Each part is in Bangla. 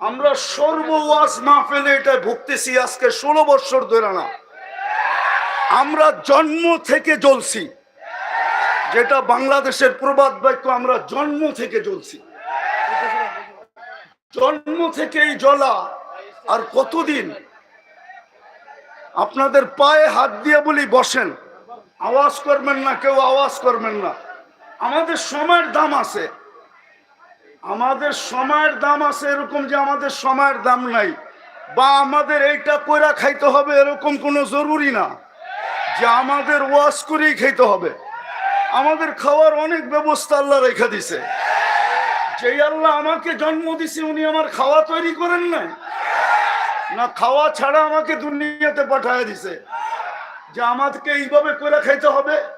আমরা সর্ব ওয়াজ মাহফিলে এটা ভুগতেছি আজকে ষোলো বছর ধরে না। আমরা জন্ম থেকে জ্বলছি। যেটা বাংলাদেশের প্রবাদ বাক্য, আমরা জন্ম থেকে জ্বলছি। জন্ম থেকেই জ্বলা, আর কতদিন? আপনাদের পায়ে হাত দিয়ে বলি, বসেন। আওয়াজ করবেন না, কেউ আওয়াজ করবেন না। আমাদের সময়ের দাম আছে। আমাদের সময়ের দাম আছে এরকম যে আমাদের সময়ের দাম নাই। বা আমাদের এইটা কইরা খাইতে হবে এরকম কোনো জরুরি না। যে আমাদের ওয়াশ করেই খাইতে হবে। আমাদের খাওয়ার অনেক ব্যবস্থা আল্লাহ রেখে দিছে। যেই আল্লাহ আমাকে জন্ম দিছে, উনি আমার খাওয়া তৈরি করেন নাই। না, খাওয়া ছাড়া আমাকে দুনিয়াতে পাঠায় দিছে। যে আমাদেরকে এইভাবে করে খাইতে হবে।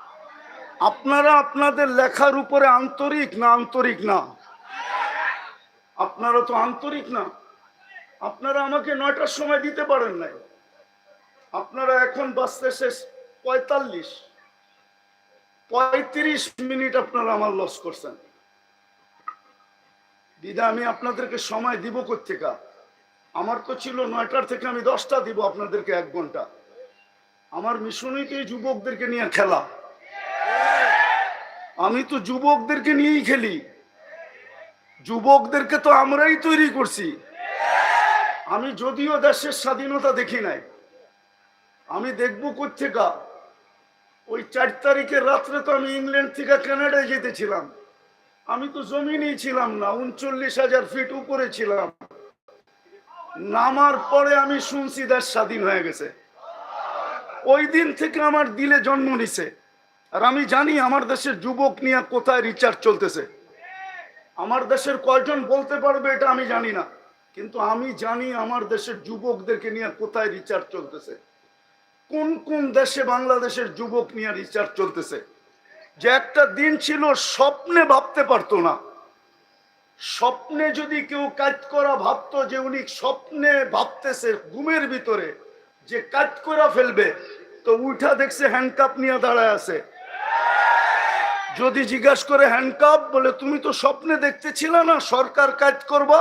আপনারা আপনাদের লেখার উপরে আন্তরিক না আন্তরিক না? আপনারা তো আন্তরিক না। আপনারা আমাকে নয়টার সময় দিতে পারেন নাই। আপনারা এখন বাঁচতে শেষ পঁয়তাল্লিশ। পঁয়ত্রিশ মিনিট আপনারা আমার লস করছেন। দিদা, আমি আপনাদেরকে সময় দিব কোথেকা আমার তো ছিল নয়টার থেকে আমি দশটা দিব আপনাদেরকে এক ঘণ্টা। আমার মিশনই তো এই যুবকদেরকে নিয়ে খেলা। আমি তো যুবকদেরকে নিয়েই খেলি। যুবকদেরকে তো আমরাই তৈরি করছি। আমি যদিও দেশের স্বাধীনতা দেখি নাই। আমি দেখব কোথেকা ওই চার তারিখের রাত্রে তো আমি ইংল্যান্ড থেকে কানাডায় যেতেছিলাম। আমি তো জমিনেই ছিলাম না, উনচল্লিশ হাজার ফিট উপরে ছিলাম। নামার পরে আমি শুনছি দেশ স্বাধীন হয়ে গেছে। ওই দিন থেকে আমার দিলে জন্ম নিছে। আর আমি জানি আমার দেশের যুবক নিয়ে কোথায় রিচার্জ চলতেছে। আমার দেশের কয়জন বলতে পারবে এটা আমি জানি না। কিন্তু আমি জানি আমার দেশের যুবকদেরকে নিয়ে কোথায় রিচার্জ চলতেছে। কোন কোন দেশে বাংলাদেশের যুবক নিয়ে রিচার্জ চলতেছে। যে একটা দিন ছিল স্বপ্নে ভাবতে পারতো না। স্বপ্নে যদি কেউ কাজ করা ভাবতো যে উনি স্বপ্নে ভাবতেছে ঘুমের ভিতরে, যে কাজ করা ফেলবে, তো উঠা দেখছে হ্যান্ডকাপ নিয়ে দাঁড়ায় আছে। যদি জিজ্ঞাসা করে হ্যান্ডকাপ বলে, তুমি তো স্বপ্নে দেখতেছিল না, সরকার কাজ করবা?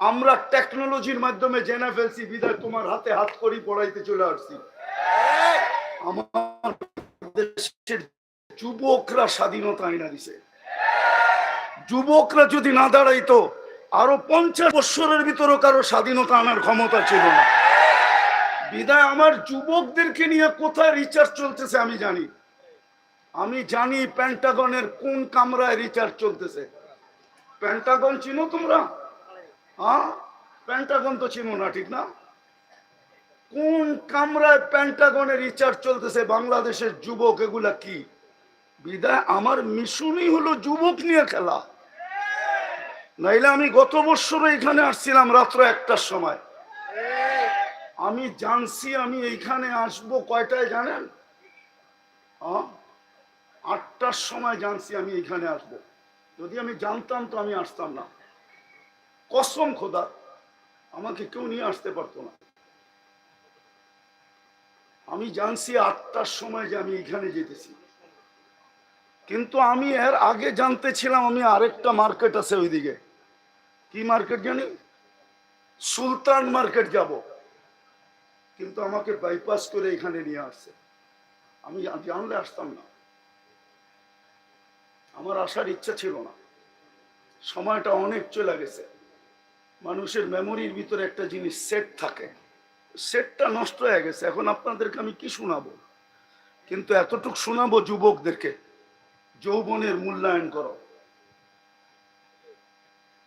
আমরা টেকনোলজির মাধ্যমে জেনে ফেলছি, বিদায়, তোমার হাতে হাত করি পড়াইতে চলে আসছি। আমার দেশের যুবকরা স্বাধীনতা আইনা দিছে। যুবকরা যদি না দাঁড়াইতো, আরও পঞ্চাশ বৎসরের ভিতরও কারও স্বাধীনতা আনার ক্ষমতা ছিল না। বিদায়, আমার যুবকদেরকে নিয়ে কোথায় রিচার্জ চলতেছে আমি জানি। আমি জানি প্যান্টাগনের কোন কামরায় রিচার্জ চলতেছে। প্যান্টাগন চিনো তোমরা? হ্যাঁ? প্যান্টাগন তো চিনো না, ঠিক না? কোন কামরায় প্যান্টাগনের রিচার্জ চলতেছে? বাংলাদেশের যুবক, এগুলা কি? বিদায়, আমার মিশনই হলো যুবক নিয়ে খেলা। নাইলে আমি গত বছর এখানে আসছিলাম রাত্র একটার সময়। আমি জানছি আমি এইখানে আসব, কয়টায় জানেন? হ্যাঁ? আটটার সময় জানছি আমি এখানে আসব। যদি আমি জানতাম তো আমি আসতাম না। কসম খোদা, আমাকে কেউ নিয়ে আসতে পারতো না। আমি জানছি আটটার সময় যে আমি এখানে যেতেছি। কিন্তু আমি এর আগে জানতেছিলাম আমি আরেকটা মার্কেট আছে ওইদিকে। কি মার্কেট জানি? সুলতান মার্কেট যাব। কিন্তু আমাকে বাইপাস করে এখানে নিয়ে আসছে। আমি জানলে আসতাম না। আমার আসার ইচ্ছা ছিল না। সময়টা অনেক চলে গেছে। মানুষের মেমোরির ভিতরে একটা জিনিস সেট থাকে। সেটটা নষ্ট হয়ে গেছে। এখন আপনাদেরকে আমি কি শোনাবো? কিন্তু এতটুক শোনাবো যুবকদেরকে। যৌবনের মূল্যায়ন করো।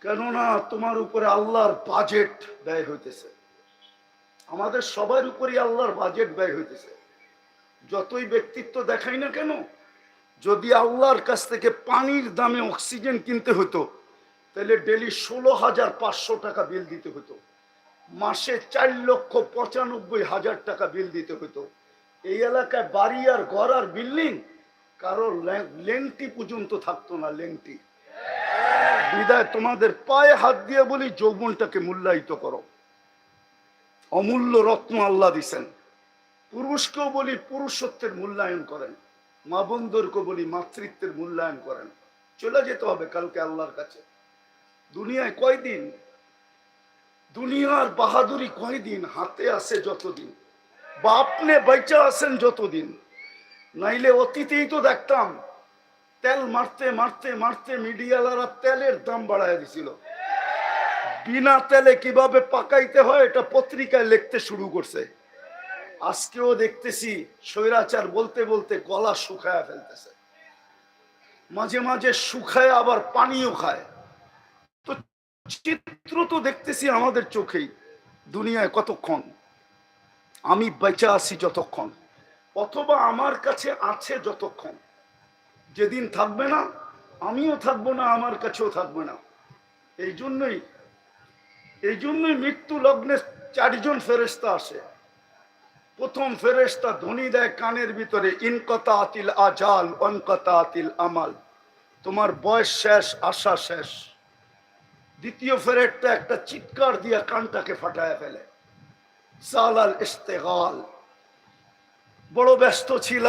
কেননা তোমার উপরে আল্লাহর বাজেট ব্যয় হইতেছে। আমাদের সবার উপরই আল্লাহর বাজেট ব্যয় হইতেছে। যতই ব্যক্তিত্ব দেখাই না কেন যদি আল্লাহর কাছ থেকে পানির দামে অক্সিজেন কিনতে হতো, তাহলে ডেলি ষোলো হাজার পাঁচশো টাকা বিল দিতে হতো। মাসে চার লক্ষ পঁচানব্বই হাজার টাকা বিল দিতে হতো। এই এলাকায় বাড়ি আর ঘর আর বিল্ডিং, কারও লেংটি পর্যন্ত থাকতো না, লেংটি। বিদায়, তোমাদের পায়ে হাত দিয়ে বলি, যৌবনটাকে মূল্যায়িত করো। অমূল্য রত্ন আল্লাহ দিছেন। পুরুষকেও বলি, পুরুষত্বের মূল্যায়ন করেন। মা বন্ধুরকে বলি, মাতৃত্বের মূল্যায়ন করেন। চলে যেতে হবে কালকে আল্লাহর কাছে। দুনিয়ায় কয়দিন? দুনিয়ার বাহাদুরি কয়দিন? হাতে আছে যতদিন। বা আপনি বেঁচে আছেন যতদিন। নাইলে অতীতেই তো দেখতাম, তেল মারতে মারতে মারতে মিডিয়ালারা তেলের দাম বাড়ায় দিছিল। বিনা তেলে কীভাবে পাকাইতে হয়, এটা পত্রিকায় লিখতে শুরু করছে। আজকেও দেখতেছি স্বৈরাচার বলতে বলতে গলা শুকায়া ফেলতেছে। মাঝে মাঝে শুকায় আবার পানিও খায়। তো চিত্র তো দেখতেছি আমাদের চোখেই, দুনিয়ায় কতক্ষণ? আমি বেঁচে আছি যতক্ষণ, অথবা আমার কাছে আছে যতক্ষণ। যেদিন থাকবে না, আমিও থাকব না, আমার কাছেও থাকবে না। এই জন্যই এই জন্যই মৃত্যু লগ্নে চারজন ফেরেস্তা আসে। প্রথম ফেরেস্তা ধ্বনি দেয় কানের ভিতরে ইনকতা আতিল আজাল অনকতা আতিল আমাল। তোমার বয়স শেষ, আশা শেষ। দ্বিতীয় ফেরেটটা একটা চিৎকার দিয়া কানটাকে ফাটায় ফেলে। সালাল ইস্তেগাল। বড় ব্যস্ত ছিল।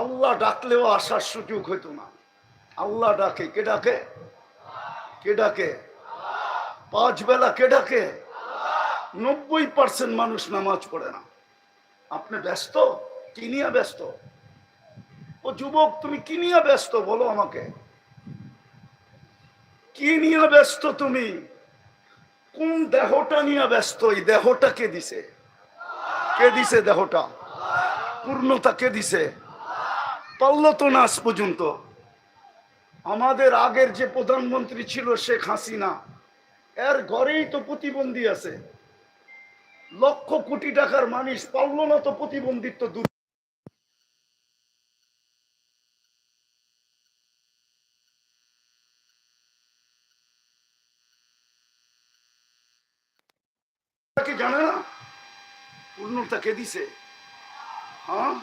আল্লাহ ডাকলেও আসার সুযোগ হইতো না। আল্লাহ ডাকে, কে ডাকে? কে ডাকে? পাঁচ বেলা কে ডাকে? নব্বই পার্সেন্ট মানুষ নামাজ পড়ে না। আপনি ব্যস্ত? কি নিয়ে ব্যস্ত? ও যুবক, তুমি কি নিয়ে ব্যস্ত? বলো আমাকে। কি নিয়ে ব্যস্ত তুমি? কোন দেহটা নিয়ে ব্যস্ত? এই দেহটা কে দিছে? কে দিছে দেহটা? পূর্ণতা কে দিছে? পারল তো না পর্যন্ত। আমাদের আগের যে প্রধানমন্ত্রী ছিল শেখ হাসিনা, এর ঘরেই তো প্রতিবন্ধী আছে। লক্ষ কোটি টাকার মানুষ পারল না তো প্রতিবন্ধিত্ব দূর জানে না? পূর্ণতা কে দিছে? হ্যাঁ?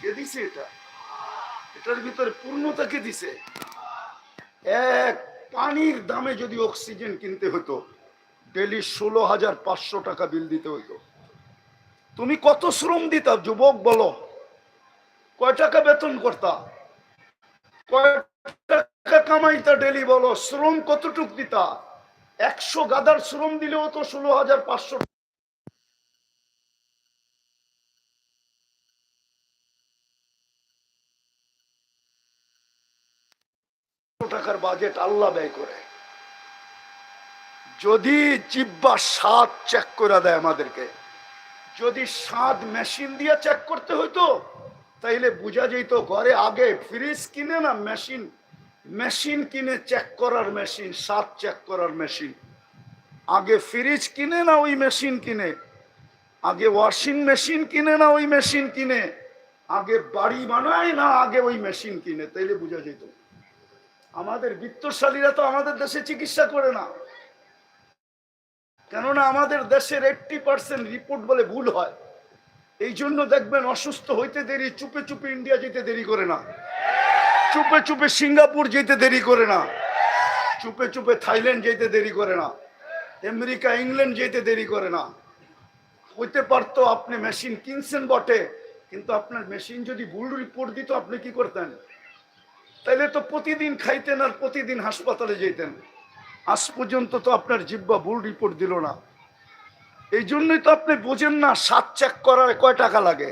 কে দিছে এটা? এটার ভিতরে পূর্ণতা কে দিছে? এক পানির দামে যদি অক্সিজেন কিনতে হতো ডেলি ষোলো হাজার পাঁচশো টাকা বিল দিতে হতো তুমি কত শ্রম দিতা, যুবক বলো। কয় টাকা বেতন করতা? কয় টাকা কামাইতা ডেলি বলো, শ্রম কতটুক দিতা? একশো গাদার শ্রম দিলেও তো ষোলো হাজার পাঁচশো টাকার বাজেট আল্লাহ ব্যয় করে। যদি জিব্বা স্বাদ চেক করে দেয় আমাদেরকে, যদি স্বাদ মেশিন দিয়ে চেক করতে হইতো, তাইলে বোঝা যেত ঘরে আগে ফ্রিজ কিনে না মেশিন মেশিন কিনে চেক করার মেশিন স্বাদ চেক করার মেশিন আগে ফ্রিজ কিনে না ওই মেশিন কিনে? আগে ওয়াশিং মেশিন কিনে না ওই মেশিন কিনে? আগে বাড়ি বানায় না আগে ওই মেশিন কিনে? তাইলে বোঝা যেত আমাদের বিত্তশালীরা তো আমাদের দেশে চিকিৎসা করে না। কেননা আমাদের দেশের এইটটি পার্সেন্ট রিপোর্ট বলে ভুল হয়। এই জন্য দেখবেন অসুস্থ হইতে দেরি, চুপে চুপে ইন্ডিয়া যেতে দেরি করে না। চুপে চুপে সিঙ্গাপুর যেতে দেরি করে না। চুপে চুপে থাইল্যান্ড যেতে দেরি করে না। আমেরিকা ইংল্যান্ড যেতে দেরি করে না। হইতে পারতো আপনি মেশিন কিনছেন বটে, কিন্তু আপনার মেশিন যদি ভুল রিপোর্ট দিত, আপনি কি করতেন? তাইলে তো প্রতিদিন খাইতেন আর প্রতিদিন হাসপাতালে যেতেন। আজ পর্যন্ত তো আপনার জিব্বা ভুল রিপোর্ট দিল না। এই জন্যই তো আপনি বোঝেন না, সাত চেক করার কয় টাকা লাগে।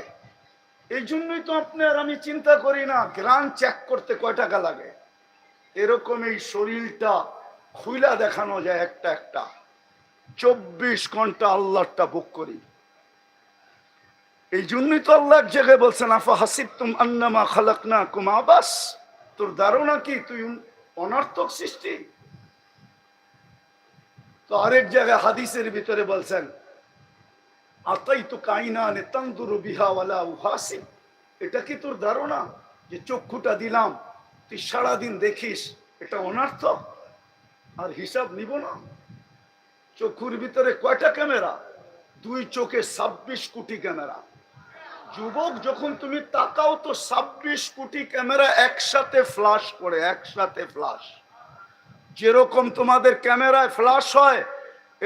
এই জন্যই তো আপনি আর আমি চিন্তা করি না গ্রান চেক করতে কয় টাকা লাগে। এরকম এই শরীরটা খুইলা দেখানো যায় একটা একটা। চব্বিশ ঘণ্টা আল্লাহটা বুক করি। এই জন্যই তো আল্লাহ এক জায়গায় বলছেন, আফা হাসিব তুম আন্নামা খালাক না কুম আবাস? তোর ধারণা কি? তুই অনার্থক সৃষ্টি? তো আরেক জায়গায় হাদিসের ভিতরে বলছেন আতাই তো কাইনা নে তন্দুর বিহাওয়ালা উহাসিব এটা কি তোর ধারণা যে চক্ষুটা দিলাম, তুই সারাদিন দেখিস, এটা অনর্থক? আর হিসাব নিব না। চক্ষুর ভিতরে কয়টা ক্যামেরা? দুই চোখে ছাব্বিশ কোটি ক্যামেরা। যুবক, যখন তুমি তাকাও তো ছাব্বিশ কোটি ক্যামেরা একসাথে ফ্লাশ করে, একসাথে ফ্লাশ যেরকম তোমাদের ক্যামেরায় ফ্লাশ হয়,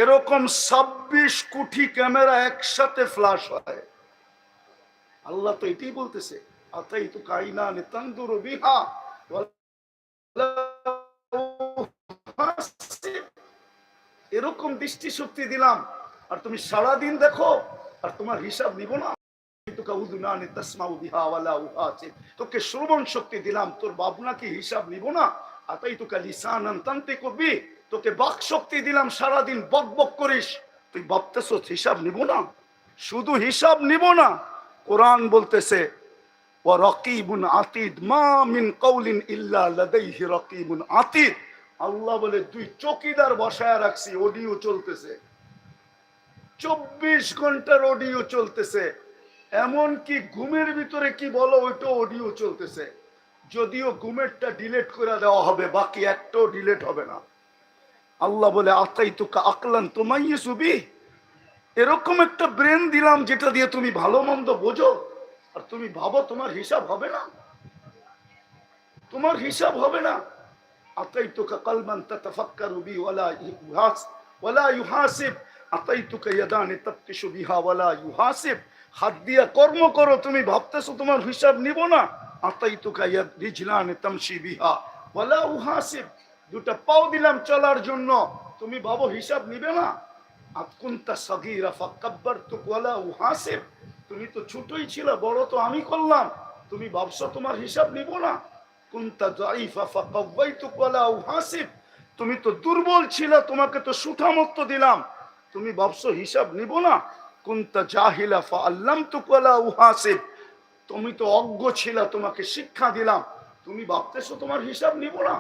এরকম ছাব্বিশ কোটি ক্যামেরা একসাথে ফ্লাশ হয়। আল্লাহ তো এটাই বলতেছে আতাই তো কাইনা বিহা এরকম দৃষ্টি শক্তি দিলাম, আর তুমি সারাদিন দেখো, আর তোমার হিসাব নিব না। তোকে শ্রবণ শক্তি দিলাম, তোর বাবনাকে হিসাব নিব না? আতাই তোকে লিসান তান্তে করবি তোকে বাক শক্তি দিলাম, সারাদিন বক বক করিস। তুই ভাবতেছ হিসাব নিব না? শুধু হিসাব নিব না, কোরআন বলতেছে আতিদ মা মিন ইল্লা লাদাইহি আতিদ। আল্লাহ বলে, দুই চকিদার বসায় রাখছি, অডিও চলতেছে। চব্বিশ ঘণ্টার অডিও চলতেছে। এমন কি ঘুমের ভিতরে কি বলো ওইটা অডিও চলতেছে। যদিও ঘুমেরটা ডিলেট করে দেওয়া হবে, বাকি একটাও ডিলেট হবে না। আল্লাহ বলে আতাই তুকা আকলান তোমাই সুবি এরকম একটা ব্রেন দিলাম যেটা দিয়ে তুমি ভালো মন্দ বোঝো, আর তুমি ভাবো তোমার হিসাব হবে না। তোমার হিসাব হবে না। আতাই আতাইতুকা কালমান তাতাফাক্কারু বি ওয়ালা ইউহাস ওয়ালা ইউহাসিব। আতাইতুকা ইয়াদানি তাফতিশু বিহা ওয়ালা ইউহাসিব। হাত দিয়া কর্ম করো, তুমি ভাবতেছো তোমার হিসাব নিব না। দুটা পাও দিলাম চলার জন্য। তুমি হিসাব নিবে না? তুমি তো বড় তো আমি করলাম। তুমি ভাবছ তোমার হিসাব নিব না? কুন্তা তুমি তো দুর্বল ছিল, তোমাকে তো সুঠামত্ত দিলাম। তুমি ভাবছ হিসাব নিব না? কুন্তা জাহিলা ফা আল্লামতুক ওয়ালা উহাসিব। তুমি তো অজ্ঞ ছিল, তোমাকে শিক্ষা দিলাম। তুমি ভাবতেছো তোমার হিসাব নিব না?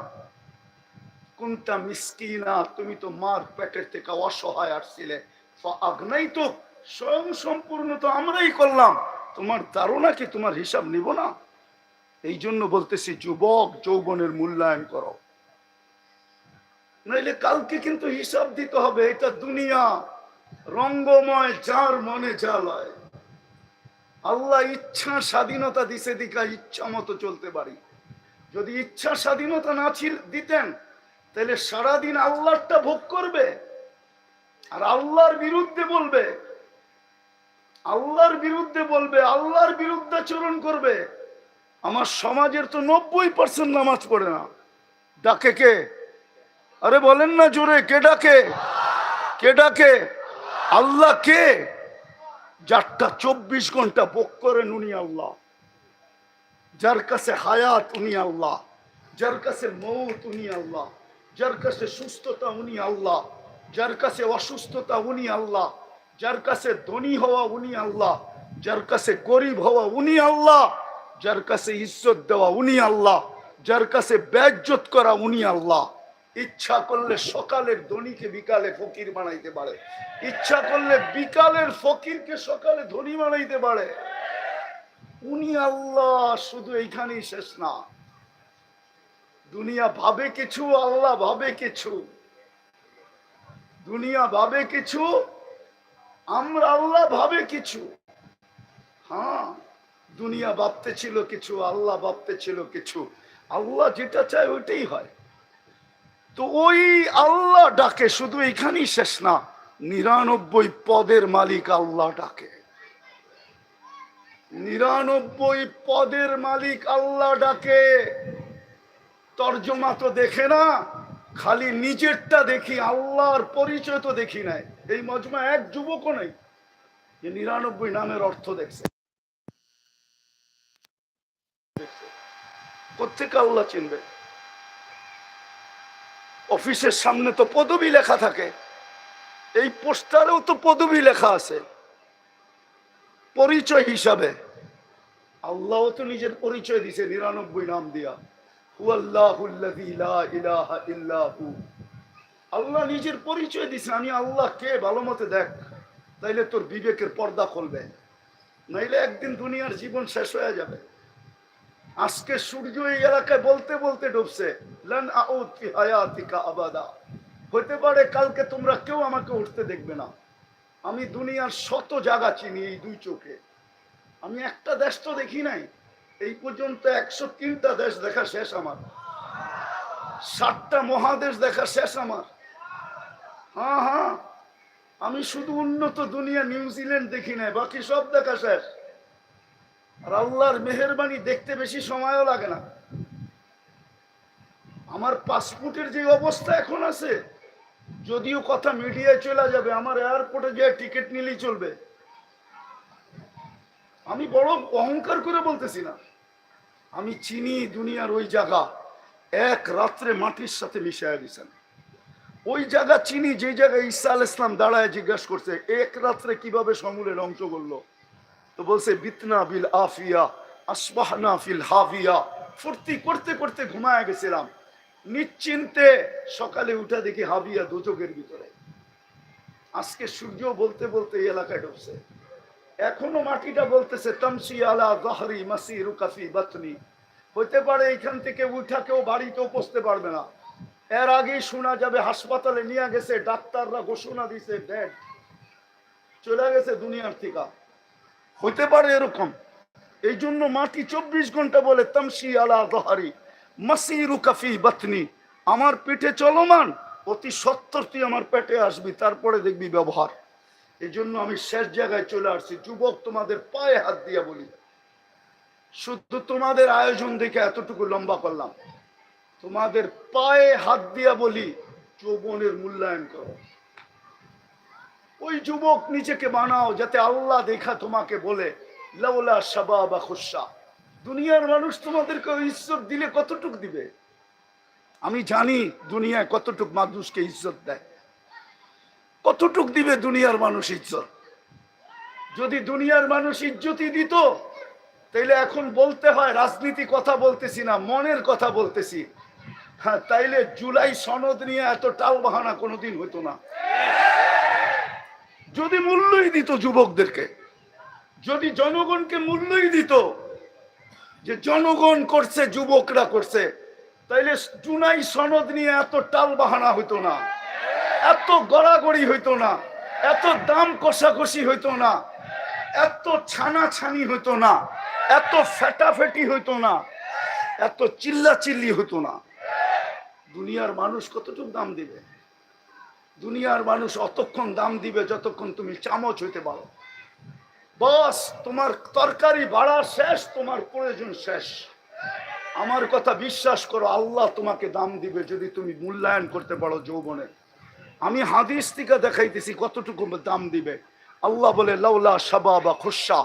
কুন্তা মিসকিনা, তুমি তো মার পেটের থেকে অসহায় আসছিলে। তো স্বয়ং সম্পূর্ণ তো আমরাই করলাম। তোমার ধারণা কি তোমার হিসাব নিব না? এই জন্য বলতেছি, যুবক যৌবনের মূল্যায়ন করো। নইলে কালকে কিন্তু হিসাব দিতে হবে, এটা দুনিয়া। রঙ্গময় যার মনে জ্বালায় আল্লাহ ইচ্ছা স্বাধীনতা দিছে দিকা ইচ্ছা মতো চলতে পারি। যদি ইচ্ছা স্বাধীনতা না ছিল, দিতেন, তাহলে সারাদিন আল্লাহটা ভোগ করবে আর আল্লাহর বিরুদ্ধে বলবে। আল্লাহর বিরুদ্ধে বলবে, আল্লাহর বিরুদ্ধে আচরণ করবে। আমার সমাজের তো নব্বই পার্সেন্ট নামাজ পড়ে না। ডাকে কে? আরে বলেন না জোরে, কে ডাকে? কে ডাকে? আল্লাহ কে? যারটা চব্বিশ ঘণ্টা ভোগ করেন উনি আল্লাহ। যার কাছে হায়াত উনি আল্লাহ। যার কাছে মৌত উনি আল্লাহ। যার কাছে সুস্থতা উনি আল্লাহ। যার কাছে অসুস্থতা উনি আল্লাহ। যার কাছে ধনী হওয়া উনি আল্লাহ। যার কাছে গরিব হওয়া উনি আল্লাহ। যার কাছে ইজ্জত দেওয়া উনি আল্লাহ। যার কাছে ব্যাজ্জত করা উনি আল্লাহ। ইচ্ছা করলে সকালের ধনীকে বিকালে ফকির বানাইতে পারে। ইচ্ছা করলে বিকালের ফকিরকে সকালে ধনী বানাইতে পারে। উনি আল্লাহ, শুধু এইখানেই শেষ না। দুনিয়া ভাবে কিছু, আল্লাহ ভাবে কিছু। দুনিয়া ভাবে কিছু, আমরা আল্লাহ ভাবে কিছু। হ্যাঁ দুনিয়া ভাবতে ছিল কিছু, আল্লাহ ভাবতে ছিল কিছু। আল্লাহ যেটা চায় ওইটাই হয়। তো ওই আল্লাহ ডাকে, শুধু এখানেই শেষ না, নিরানব্বই পদের মালিক আল্লাহ ডাকে। নিরানব্বই পদের মালিক আল্লাহ ডাকে। তর্জমা তো দেখে না, খালি নিজেরটা দেখি, আল্লাহর পরিচয় তো দেখি নাই। এই মজমা এক যুবকও নেই, যে নিরানব্বই নামের অর্থ দেখছে। কোথেকে আল্লাহ চিনবে? অফিসের সামনে তো পদবি লেখা থাকে। এই পোস্টারেও তো পদবি লেখা আছে। পরিচয় হিসাবে। আল্লাহ তো নিজের পরিচয় দিছে, নিরানব্বই নাম দিয়া। আল্লাহ নিজের পরিচয় দিছে, আমি আল্লাহ কে ভালো মতে দেখ, তাইলে তোর বিবেকের পর্দা খুলবে। নাইলে একদিন দুনিয়ার জীবন শেষ হয়ে যাবে। আজকে সূর্য এই এলাকায় বলতে বলতে ডুবছে। লান আবাদা। হতে পারে কালকে তোমরা কেউ আমাকে উঠতে দেখবে না। আমি দুনিয়ার শত জায়গা চিনি এই দুই চোখে। আমি একটা দেশ তো দেখি নাই। এই পর্যন্ত একশো তিনটা দেশ দেখা শেষ আমার। ষাটটা মহাদেশ দেখা শেষ আমার। হ্যাঁ হ্যাঁ। আমি শুধু উন্নত দুনিয়া নিউজিল্যান্ড দেখি নাই, বাকি সব দেখা শেষ। আর আল্লাহর মেহরবানি দেখতে বেশি সময়ও লাগে না। আমার পাসপোর্টের যে অবস্থা এখন আছে, যদিও কথা মিডিয়ায় চলে যাবে, আমার এয়ারপোর্টে যে টিকিট নিলেই চলবে। আমি বড় অহংকার করে বলতেছি না। আমি চিনি দুনিয়ার ওই জায়গা, এক রাত্রে মাটির সাথে মিশাইয়া দিয়েছেন ওই জায়গা চিনি যে জায়গায় ঈসা আল ইসলাম দাঁড়ায় জিজ্ঞাসা করছে, এক রাত্রে কীভাবে সমূলে ধ্বংস করল তো বলছে, বিতনা বিল আফিয়া, আসবাহনা ফিল হাফিয়া ফুর্তি করতে করতে ঘুমায় গেছিলাম। নিশ্চিন্তে সকালে উঠে দেখি হাবিয়া দুচকের ভিতরে। আজকে সূর্য বলতে বলতে এই এলাকায় ঢুকছে। এখনও মাটিটা বলতেছে তামসি আলা জহরি মাসি রুকাফি বাতনি। হতে পারে এখান থেকে উঠা কেউ বাড়িতেও পৌঁছতে পারবে না। এর আগেই শোনা যাবে, হাসপাতালে নিয়ে গেছে, ডাক্তাররা ঘোষণা দিছে ডেড। চলে গেছে দুনিয়ার থেকে। হতে পারে এরকম। এই জন্য মাটি চব্বিশ ঘণ্টা বলে তামসি আলা দহারি মাসিরু কাফি বাতনি। আমার পেটে চলমান, অতি সত্তর তুই আমার পেটে আসবি, তারপরে দেখবি ব্যবহার। এই জন্য আমি শেষ জায়গায় চলে আসছি। যুবক তোমাদের পায়ে হাত দিয়ে বলি। শুধু তোমাদের আয়োজন দেখে এতটুকু লম্বা করলাম। তোমাদের পায়ে হাত দিয়া বলি, যৌবনের মূল্যায়ন করো। ওই যুবক নিজেকে বানাও যাতে আল্লাহ দেখা তোমাকে বলে বা দুনিয়ার মানুষ তোমাদেরকে ইজ্জত দিলে কতটুক দিবে? আমি জানি দুনিয়ায় কতটুক মানুষকে ইজ্জত দেয়। কতটুক দিবে দুনিয়ার মানুষ ইজ্জত? যদি দুনিয়ার মানুষ ইজ্জতই দিত, তাইলে এখন বলতে হয় রাজনীতি কথা বলতেছি না, মনের কথা বলতেছি। হ্যাঁ তাইলে জুলাই সনদ নিয়ে এত টাল বাহানা কোনোদিন হইতো না। যদি মূল্যই দিত যুবকদেরকে, যদি জনগণকে মূল্যই দিত, যে জনগণ করছে, যুবকরা করছে, তাইলে জুনাই সনদ নিয়ে এত টাল বাহানা হইতো না, এত গড়াগড়ি হইতো না, এত দাম কষাকষি হইতো না, এত ছানাছানি হইতো না, এত ফেটাফেটি হইতো না, এত চিল্লা চিল্লি হইতো না। দুনিয়ার মানুষ কতটুকু দাম দিবে? দুনিয়ার মানুষ অতক্ষণ দাম দিবে যতক্ষণ তুমি চামচ হইতে পারো। বস, তোমার তরকারি বাড়া শেষ, তোমার প্রয়োজন শেষ। আমার কথা বিশ্বাস করো, আল্লাহ তোমাকে দাম দিবে যদি তুমি মূল্যায়ন করতে পারো যৌবনে। আমি হাদিস থেকে দেখাইতেছি কতটুকু দাম দিবে। আল্লাহ বলে, লাউলা সাবা বা খুশা।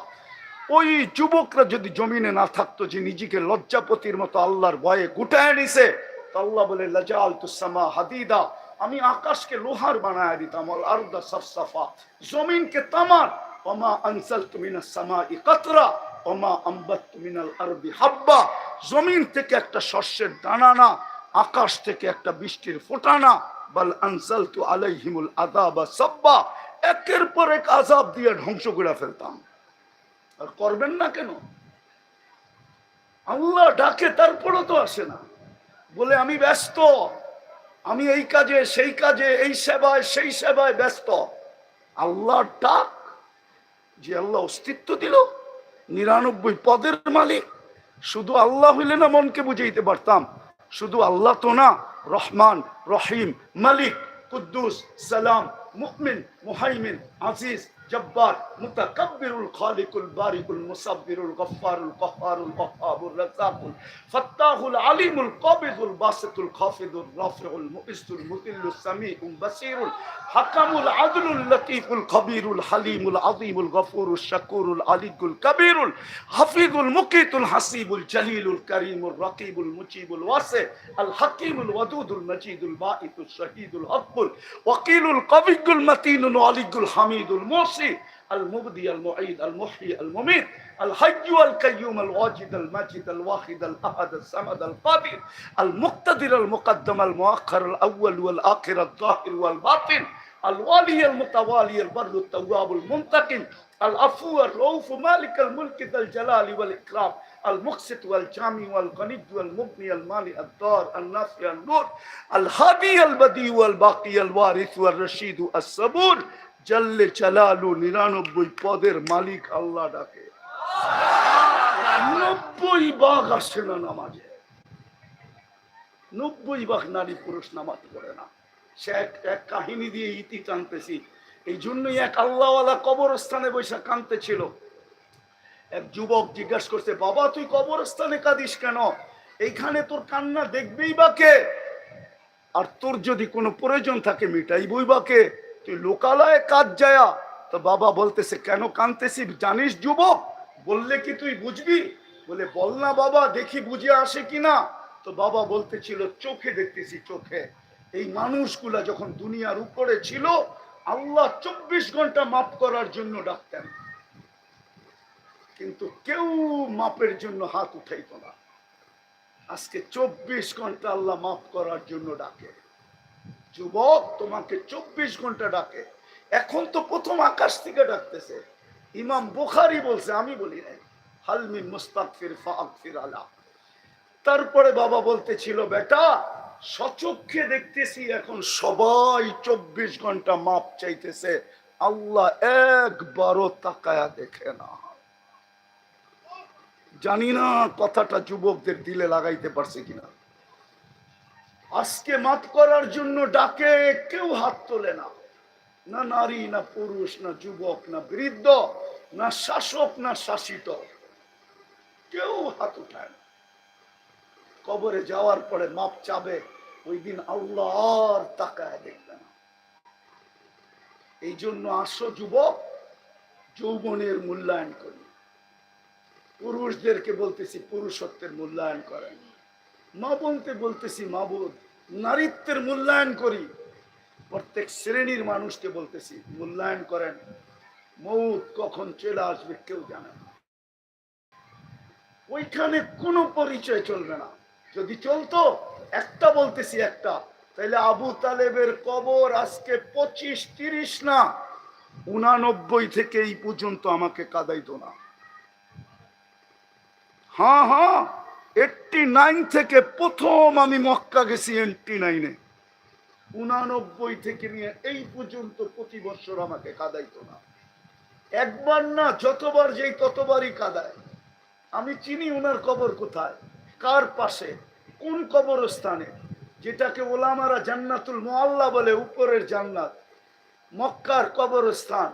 ওই যুবকরা যদি জমিনে না থাকতো, যে নিজেকে লজ্জাপতির মতো আল্লাহর ভয়ে গুটায় নিছে, তো আল্লাহ বলে লাজাল তুসামা হাদিদা। আমি আকাশকে লোহার বানায় দিতাম সফসফা জমিনকে তামার। ওমা আনসাল তুমিনা সামা ই কাতরা, ওমা আম্বাত তুমিনাল আরবি হাব্বা। জমিন থেকে একটা শস্যের দানা না, আকাশ থেকে একটা বৃষ্টির ফোঁটা না। বাল আনসাল তু আলাইহিমুল আদাবা সাব্বা। একের পর এক আজাব দিয়ে ধ্বংস করে ফেলতাম। আর করবেন না কেন? আল্লাহ ডাকে, তারপরও তো আসে না। বলে, আমি ব্যস্ত। আমি এই কাজে, সেই কাজে, এই সেবায়, সেই সেবায় ব্যস্ত। আল্লাহ ডাক যে আল্লাহ অস্তিত্ব দিল, নিরানব্বই পদের মালিক। শুধু আল্লাহ হইলে না মনকে বুঝাইতে পারতাম। শুধু আল্লাহ তো না, রহমান, রহিম, মালিক, কুদ্দুস, সালাম মুকমিন মুহাইমিন, আজিজ, জব্বার, মুতাকাব্বিরুল খালিকুল বারিকুল মুসাব্বিরুল গফফারুল কহ্হারুল ওয়াহ্হাবুর রাজ্জাকুল ফাত্তাহুল আলিমুল কাবিদুল বাসিতুল খাফিদুল রাফিউল মুইসুল মুতিল্লুস সামিউল বাসিরুল হাকামুল আদলুল লতীফুল খবীরুল হালিমুল আযীমুল গফুরুল শাকুরুল আলিকুল কবীরুল হাফিজুল মুকিতুল হাসিবুল জলিলুল করিমুল রকিবুল মুজিবুল ওয়াসি আল হাকিমুল ওয়াদুদুল মজিদুল বাঈতুল শহীদুল হকুল ওয়াকিলুল কবিগুল মতিনুল জন্য আলিগুল হামিদুল মোসি আল মুবদি, আল মুঈদ, আল মুহি আল মুমিত আল হাইয়ু আল কাইয়ুম আল ওয়াজিদ, আল মাজিদ, আল ওয়াহিদ, আল আহাদ, আল সামাদ, আল কাদির, আল মুক্তাদির, আল মুকদ্দম, আল মুআখখার, আল আউয়াল, ওয়াল আখির, আল যাহির ওয়াল বাতিন আল ওয়ালি আল মুতাওয়ালি আল বারু আত তাওয়াব আল মুনতাকিম العفو الرؤوف مالك الملك ذا الجلال والاكرام المقسط والجامع والغني والمغني المالي الدار النافع النور الهادي البديع والباقي الوارث والرشيد الصبور জাল্লে চালালু নিরানব্বই পদের মালিক আল্লাহ ডাকে নব্বই বাঘ আসছে না নামাজে নব্বই ভাগ নারী পুরুষ নামাজ পড়ে না সে এক এক কাহিনী দিয়ে ইতি টানতেছি এই জন্যই এক আল্লাহওয়ালা কবরস্থানে বৈশা কানতে ছিল এক যুবক জিজ্ঞাসা করছে, বাবা, তুই কবরস্থানে কাঁদিস কেন? এইখানে তোর কান্না দেখবেই বা কে? আর তোর যদি কোনো প্রয়োজন থাকে, মিটাইবই বা কে? তুই লোকালয়ে কাজ যায়া। তো বাবা বলতেছে, কেন কানতেছি জানিস যুবক? বললে কি তুই বুঝবি? বলে, বল না বাবা, দেখি বুঝে আসে কিনা? তো বাবা বলতেছিল, চোখে দেখতেছি চোখে। এই মানুষগুলা যখন দুনিয়ার উপরে ছিল আল্লাহ চব্বিশ ঘণ্টা মাফ করার জন্য ডাকতেন। কিন্তু কেউ মাপের জন্য হাত উঠাইতো না। আজকে চব্বিশ ঘণ্টা আল্লাহ মাফ করার জন্য ডাকে। যুবক তোমাকে চব্বিশ ঘণ্টা ডাকে। এখন তো প্রথম আকাশ থেকে ডাকতেছে। ইমাম বুখারি বলছে, আমি বলি নাই। হালমি মুস্তাকফির ফির আলা। তারপরে বাবা বলতেছিল, বেটা সচক্ষে দেখতেছি এখন সবাই চব্বিশ ঘণ্টা মাপ চাইতেছে। আল্লাহ একবারও তাকায়া দেখে না। জানি না কথাটা যুবকদের দিলে লাগাইতে পারছে কিনা। আজকে মাত করার জন্য ডাকে কেউ হাত তোলে না। না নারী, না পুরুষ, না যুবক, না বৃদ্ধ, না শাসক, না শাসিত। কেউ হাত উঠায় না। কবরে যাওয়ার পরে মাপ চাবে, ওই দিন আল্লাহ আর তাকায় দেখবে না। এই জন্য আসো যুবক, যৌবনের মূল্যায়ন করি। পুরুষদেরকে বলতেছি পুরুষত্বের মূল্যায়ন করেন। মা বলতে বলতেছি মাবুদ নারীত্বের মূল্যায়ন করি। প্রত্যেক শ্রেণির মানুষকে বলতেছি মূল্যায়ন করেন। মৌত কখন চলে আসবে কেউ জানে না। ওইখানে কোনো পরিচয় চলবে না। যদি চলতো, একটা বলতেছি একটা তাহলে আবু তালেবের কবর আজকে পঁচিশ, তিরিশ না, উনানব্বই থেকে এই পর্যন্ত আমাকে কাদাইতো না। হ্যাঁ হ্যাঁ এইটটি নাইন থেকে প্রথম আমি মক্কা গেছি এইটটি নাইনে। উনানব্বই থেকে নিয়ে এই পর্যন্ত প্রতি বছর আমাকে কাদাইতো না। একবার না, যতবার যেই ততবারই কাদায়। আমি চিনি উনার কবর কোথায়। কার পাশে? কোন কবরস্থানে? যেটাকে ওলামারা জান্নাতুল মোয়াল্লা বলে, উপরের জান্নাত। মক্কার কবরস্থান।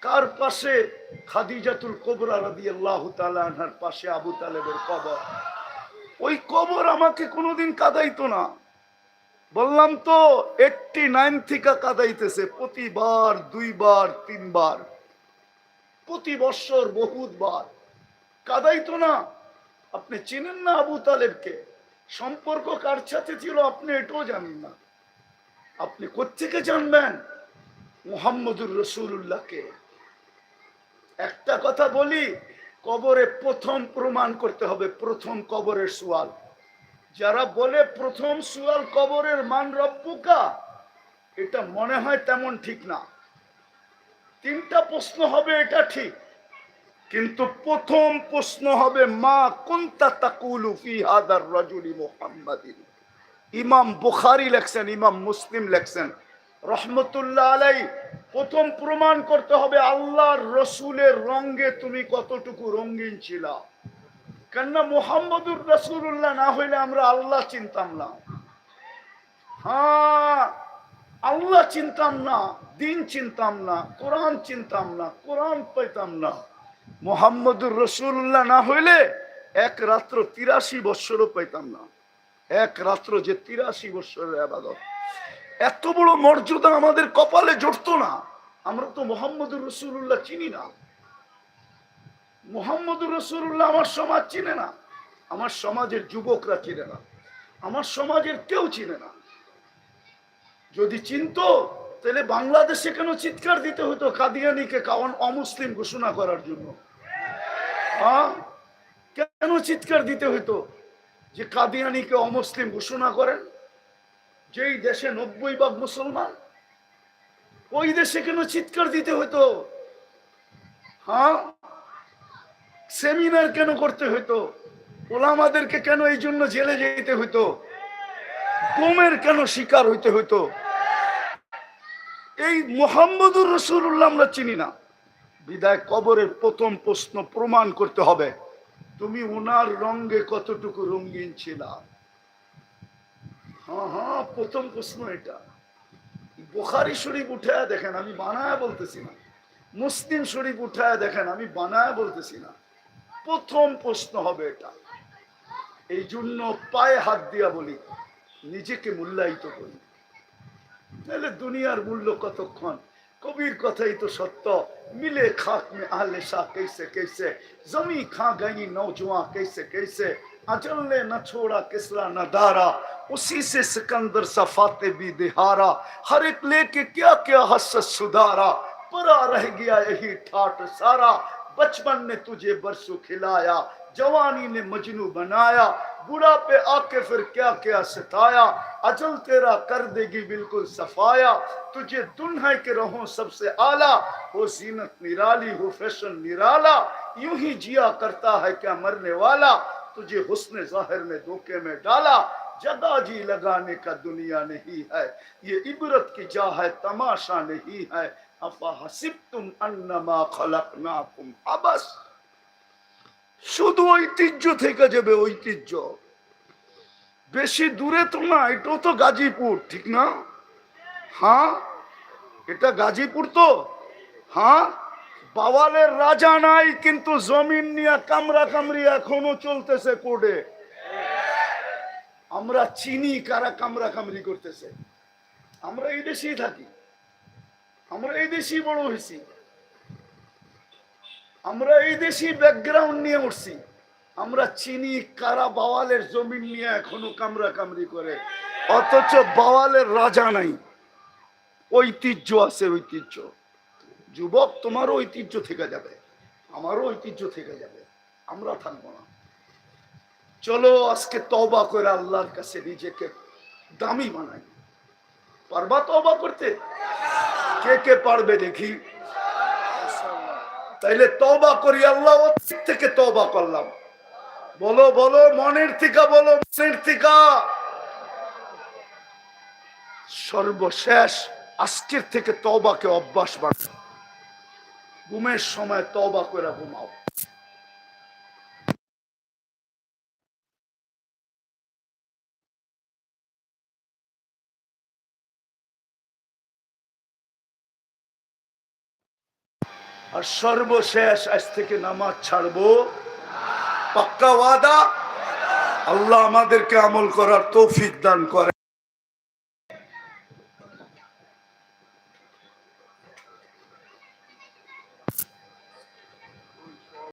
কার পাশে? খাদিজাতুল কোবরা রাদি আল্লাহ তালার পাশে আবু তালেবের কবর। ওই কবর আমাকে কোনোদিন কাদাইতো না। বললাম তো এইটটি নাইন থেকে কাদাইতেছে, প্রতিবার, দুইবার, তিনবার। প্রতি বৎসর বহুতবার। কাদাইতো না। আপনি চিনেন না আবু তালেবকে? সম্পর্ক কার সাথে ছিল আপনি এটাও জানেন না। আপনি কোথেকে জানবেন? মোহাম্মদুর রসুল্লাহকে একটা কথা বলি, কবরে প্রথম প্রমাণ করতে হবে, প্রথম কবরের সোয়াল। যারা বলে প্রথম সোয়াল কবরের মান রব্বুকা, এটা মনে হয় তেমন ঠিক না। তিনটা প্রশ্ন হবে, এটা ঠিক। কিন্তু প্রথম প্রশ্ন হবে, মা কুন্তা তাকুলু ফি হাদার রাজুলি মুহাম্মাদিন? ইমাম বুখারি লেখছেন, ইমাম মুসলিম লেখছেন। রহমতুল্লাহ আলাই, প্রথম প্রমাণ করতে হবে, আল্লাহর রসুলের রঙ্গে তুমি কতটুকু রঙ্গিন ছিলা। কেননা মোহাম্মদুর রসুল্লাহ না হইলে আমরা আল্লাহ চিনতাম না। হ্যাঁ আল্লাহ চিনতাম না, দিন চিনতাম না, কোরআন চিনতাম না, কোরআন পাইতাম না। মোহাম্মদুর রসুল্লাহ না হইলে এক রাত্র তিরাশি বৎসরও পাইতাম না। এক রাত্র যে তিরাশি বৎসরের আবাদত। এত বড় মর্যাদা আমাদের কপালে জড়তো না। আমরা তো মোহাম্মদুর রসুল্লাহ চিনি না। মোহাম্মদুর রসুল্লাহ আমার সমাজ চিনে না। আমার সমাজের যুবকরা চিনে না। আমার সমাজের কেউ চিনে না। যদি চিনতো, তাহলে বাংলাদেশে কেন চিৎকার দিতে হতো কাদিয়ানিকে কাওয়ান অমুসলিম ঘোষণা করার জন্য? কেন চিৎকার দিতে হতো যে কাদিয়ানিকে অমুসলিম ঘোষণা করেন? যেই দেশে নব্বই ভাগ মুসলমান, ওই দেশে কেন চিৎকার দিতে হতো হ্যাঁ সেমিনার কেন করতে হতো ওলামাদেরকে কেন এই জন্য জেলে যেতে হতো গোমের কেন শিকার হইতে হইতো? এই মোহাম্মদুর রসুল্লাহ আমরা চিনি না। বিদায় কবরের প্রথম প্রশ্ন প্রমাণ করতে হবে। তুমি ওনার রঙ্গে কতটুকু রঙিন ছিলা? হ্যাঁ হ্যাঁ প্রথম প্রশ্ন এটা। বোখারি শরীফ উঠায় দেখেন, আমি বানায় বলতেছি না। মুসলিম শরীফ উঠায় দেখেন, আমি বানায় বলতেছি না। প্রথম প্রশ্ন হবে এটা। এই জন্য পায়ে হাত দিয়া বলি, নিজেকে মূল্যায়িত করি। নাহলে দুনিয়ার মূল্য কতক্ষণ? কবির কথাই তো সত্য মিলে খাক में आहले शाह कैसे कैसे जमी खा गई नौजवान कैसे कैसे अजल ने न छोड़ा किसला न दारा उसी से सिकंदर सफाते भी दिहारा हर एक लेके क्या क्या हसत सुधारा परा रह गया यही ठाट सारा बचपन ने तुझे बरसों खिलाया جوانی نے مجنو بنایا بڑا پہ آکے پھر کیا کیا ستایا عجل تیرا کر دے گی بالکل صفایا، تجھے دنہا کے رہوں سب سے عالی ہو زینت نرالی، ہو فیشن نرالا، یوں ہی جیا کرتا ہے کیا مرنے والا، تجھے حسن ظاہر میں دھوکے میں ڈالا، جگہ جی لگانے کا دنیا نہیں ہے، یہ عبرت کی جا ہے، تماشا نہیں ہے، افا حسب تم انما خلقناکم حبس۔ শুধু ঐতিহ্য থেকে যাবে ঐতিহ্য। বেশি দূরে তো না, এটাও তো গাজীপুর, ঠিক না? হ্যাঁ? এটা গাজীপুর তো? হ্যাঁ? বাওয়ালের রাজা নাই, কিন্তু জমিন নিয়ে কামরা কামড়ি এখনও চলতেছে কোডে আমরা চিনি কারা কামরা কামড়ি করতেছে। আমরা এই দেশেই থাকি। আমরা এই দেশেই বড় হয়েছি। আমরা এই দেশি ব্যাকগ্রাউন্ড নিয়ে উঠছি আমরা চিনি কারা বাওয়ালের জমিন নিয়ে এখনও কামরা কামড়ি করে। অথচ বাওয়ালের রাজা নাই। ঐতিহ্য আছে, ঐতিহ্য। যুবক, তোমারও ঐতিহ্য থেকে যাবে। আমারও ঐতিহ্য থেকে যাবে। আমরা থাকব না। চলো আজকে তবা করে আল্লাহর কাছে নিজেকে দামি বানাই। পারবা তবা করতে? কে কে পারবে দেখি। তাইলে তবা করি, আল্লাহ থেকে তবা করলাম। বলো বলো, মনের থিকা বলো, মনের থিকা। সর্বশেষ আজকের থেকে তবাকে অভ্যাস বাড়ছে ঘুমের সময় তবা করে ঘুমাও। আর সর্বশেষ আজ থেকে নামাজ ছাড়বো। পাক্কা ওয়াদা? আল্লাহ আমাদেরকে আমল করার তৌফিক দান করে